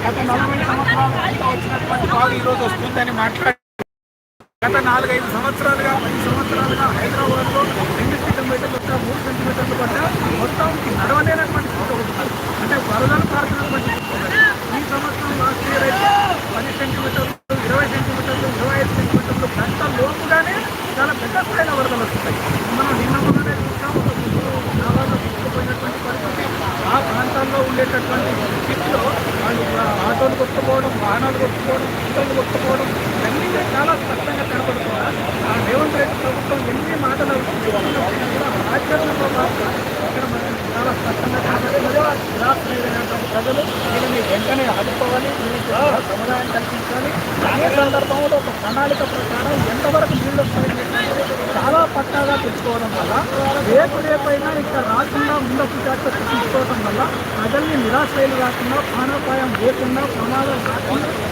గత నలభై సంవత్సరాలుగా వచ్చినటువంటి వాళ్ళు ఈరోజు వస్తుందని మాట్లాడి గత నాలుగైదు సంవత్సరాలుగా పది సంవత్సరాలుగా హైదరాబాద్లో రెండు సెంటీమీటర్లు వద్ద మూడు సెంటీమీటర్లు వద్ద మొత్తానికి నడవలేనటువంటి చూడగలుగుతారు అంటే వరదలు పారుతున్నటువంటి ఈ సంవత్సరం లాస్ట్ ఇయర్ అయితే పది సెంటీమీటర్లు ఇరవై సెంటీమీటర్లు ఇరవై ఐదు సెంటీమీటర్లు గంట లోపుగానే చాలా పెద్ద స్థాయిలో వరదలు వస్తున్నాయి ఉండేటటువంటి స్థితిలో వాళ్ళు ఆటోలు కొట్టుకోవడం వాహనాలు కొట్టుకోవడం ఇంటర్లు కొట్టుకోవడం ఇవన్నీ చాలా స్పష్టంగా కనపడుతున్నారు ఆ రేవంత్ రెడ్డి ప్రభుత్వం ఎన్ని మాటలు చెప్తున్నప్పటికీ కూడా ఆచరణలో మాత్రం ఇక్కడ మనం చాలా స్పష్టంగా కనపడుతుంది నిరాశ్రయులైనటువంటి ప్రజలు దీనిని వెంటనే ఆదుకోవాలి దీనికి సముదాయం కల్పించాలి. అనే సందర్భంలో ఒక ప్రణాళిక ప్రకారం ఎంతవరకు నీళ్ళు వస్తాయి పట్టాగా తెచ్చుకోవడం వల్ల రేపు రేపైనా ఇక్కడ రాకుండా ముందస్తు జాగ్రత్త తీసుకోవడం వల్ల ప్రజల్ని నిరాశ్రయులు కాకుండా ప్రాణాపాయం లేకుండా ప్రమాదం కాకుండా